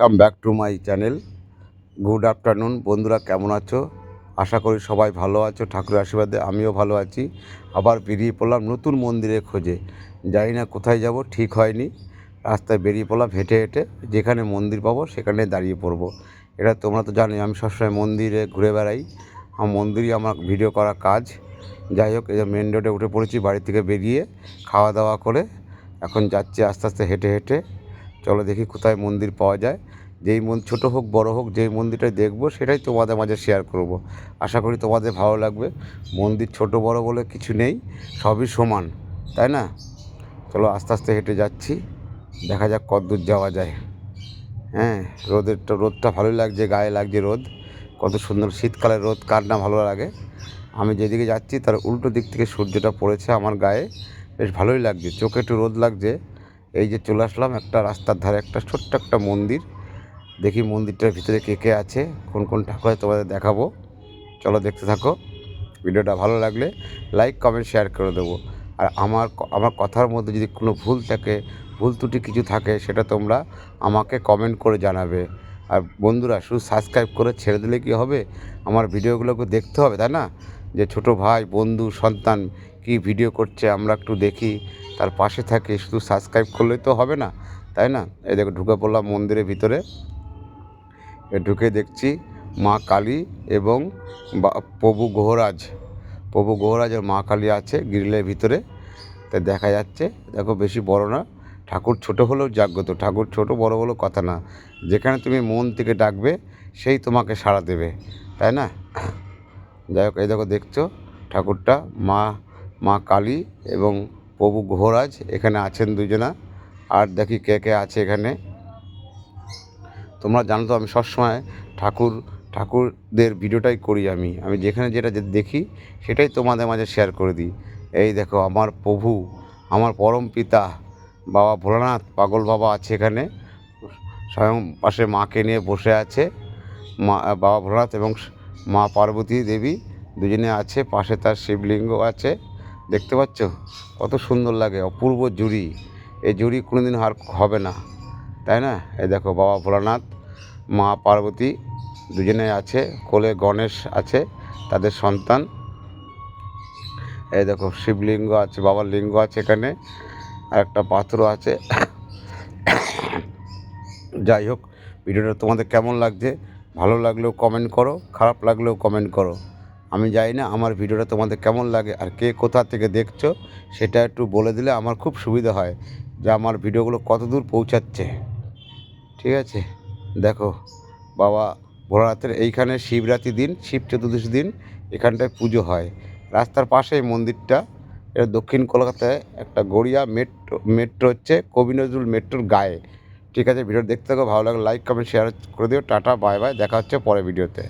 Come back to my channel good afternoon বন্ধুরা, কেমন আছো? আশা করি সবাই ভালো আছো, ঠাকুরের আশীর্বাদে আমিও ভালো আছি। আবার বেরিয়ে পড়লাম নতুন মন্দিরের খোঁজে। জানি না কোথায় যাব, ঠিক হয়নি। রাস্তায় বেরিয়ে পড়লাম, হেঁটে হেঁটে যেখানে মন্দির পাবো, সেখানে দাঁড়িয়ে পড়ব। এটা তোমরা তো জানোই, আমি সবসময় মন্দিরে ঘুরে বেড়াই। আমার মন্দিরই আমার ভিডিও করা কাজ। যাই হোক, এই মেন রোডে উঠে পড়েছি, বাড়ি থেকে বেরিয়ে খাওয়া দাওয়া করে। এখন যাচ্ছি আস্তে আস্তে হেঁটে হেঁটে। চলো দেখি কোথায় মন্দির পাওয়া যায়। যেই মন, ছোটো হোক, বড় হোক, যেই মন্দিরটাই দেখব, সেটাই তোমাদের মাঝে শেয়ার করব। আশা করি তোমাদের ভালো লাগবে। মন্দির ছোট, বড় বলে কিছু নেই, সবই সমান, তাই না? চলো আস্তে আস্তে হেঁটে যাচ্ছি, দেখা যাক কত দূর যাওয়া যায়। হ্যাঁ রোদের রোদটা ভালোই লাগছে, গায়ে লাগছে রোদ। কত সুন্দর শীতকালের রোদ, কার না ভালো লাগে। আমি যেদিকে যাচ্ছি, তার উল্টো দিক থেকে সূর্যটা পড়েছে আমার গায়ে। বেশ ভালোই লাগছে, চোখে একটু রোদ লাগছে। এই যে চলে আসলাম একটা রাস্তার ধারে, একটা ছোট্ট একটা মন্দির। দেখি মন্দিরটার ভিতরে কে কে আছে, কোন কোন ঠাকুর তোমাদের দেখাবো। চলো দেখতে থাকো। ভিডিওটা ভালো লাগলে লাইক কমেন্ট শেয়ার করে দেবো। আর আমার আমার কথার মধ্যে যদি কোনো ভুল থাকে, ভুল ত্রুটি কিছু থাকে, সেটা তোমরা আমাকে কমেন্ট করে জানাবে। আর বন্ধুরা, শুধু সাবস্ক্রাইব করে ছেড়ে দিলে কি হবে? আমার ভিডিওগুলোকে দেখতে হবে, তাই না? যে ছোট ভাই, বন্ধু, সন্তান কি ভিডিও করছে, আমরা একটু দেখি। তার পাশে থাকি, শুধু সাবস্ক্রাইব করলে তো হবে না, তাই না? এই দেখো, ঢুকে পড়লাম মন্দিরের ভিতরে। ঢুকে দেখছি মা কালী এবং প্রভু গোহরাজ। প্রভু গোহরাজ আর মা কালী আছে গ্রিলের ভিতরে। তা দেখা যাচ্ছে, দেখো বেশি বড় না, ঠাকুর ছোট হলেও জাগ্রত। ঠাকুর ছোট, বড় হলেও কথা না। যেখানে তুমি মন থেকে ডাকবে, সেই তোমাকে সাড়া দেবে, তাই না? যাই হোক, এই দেখো দেখছ, ঠাকুরটা মা মা কালী এবং প্রভু গোহরাজ এখানে আছেন দুজনা। আর দেখি কে কে আছে এখানে। তোমরা জানো তো আমি সবসময় ঠাকুর, ঠাকুরদের ভিডিওটাই করি আমি। আমি যেখানে যেটা দেখি, সেটাই তোমাদের মাঝে শেয়ার করে দিই। এই দেখো, আমার প্রভু, আমার পরম পিতা, বাবা ভোলানাথ, পাগল বাবা আছে এখানে। স্বয়ং পাশে মাকে নিয়ে বসে আছে। মা, বাবা ভোলানাথ এবং মা পার্বতী দেবী দুজনে আছে। পাশে তার শিবলিঙ্গ আছে। দেখতে পাচ্ছ? কত সুন্দর লাগে, অপূর্ব জুড়ি। এই জুড়ি কোনোদিন আর হবে না। তাই না? এই দেখো বাবা ভোলানাথ মা পার্বতী দুজনে আছে, কোলে গণেশ আছে, তাদের সন্তান। এই দেখো শিবলিঙ্গ আছে, বাবার লিঙ্গ আছে এখানে, আর একটা পাথরও আছে। যাই হোক, ভিডিওটা তোমাদের কেমন লাগছে? ভালো লাগলেও কমেন্ট করো, খারাপ লাগলেও কমেন্ট করো। আমি জানি না আমার ভিডিওটা তোমাদের কেমন লাগে আর কে কোথা থেকে দেখছ, সেটা একটু বলে দিলে আমার খুব সুবিধা হয়, যে আমার ভিডিওগুলো কত দূর পৌঁছাচ্ছে। ঠিক আছে? দেখো, বাবা ভোলানাথের এইখানে শিবরাত্রি দিন, শিব চতুর্দশী দিন, এখানটায় পুজো হয়। রাস্তার পাশেই মন্দিরটা, এটা দক্ষিণ কলকাতায় একটা গড়িয়া মেট্রো মেট্রো হচ্ছে কবি নজরুল মেট্রোর গায়ে। ঠিক আছে ভিডিও দেখতে থাকো, ভালো লাগে লাইক কমেন্ট শেয়ার করে দিও। টাটা বাই বাই দেখা হচ্ছে পরে ভিডিওতে।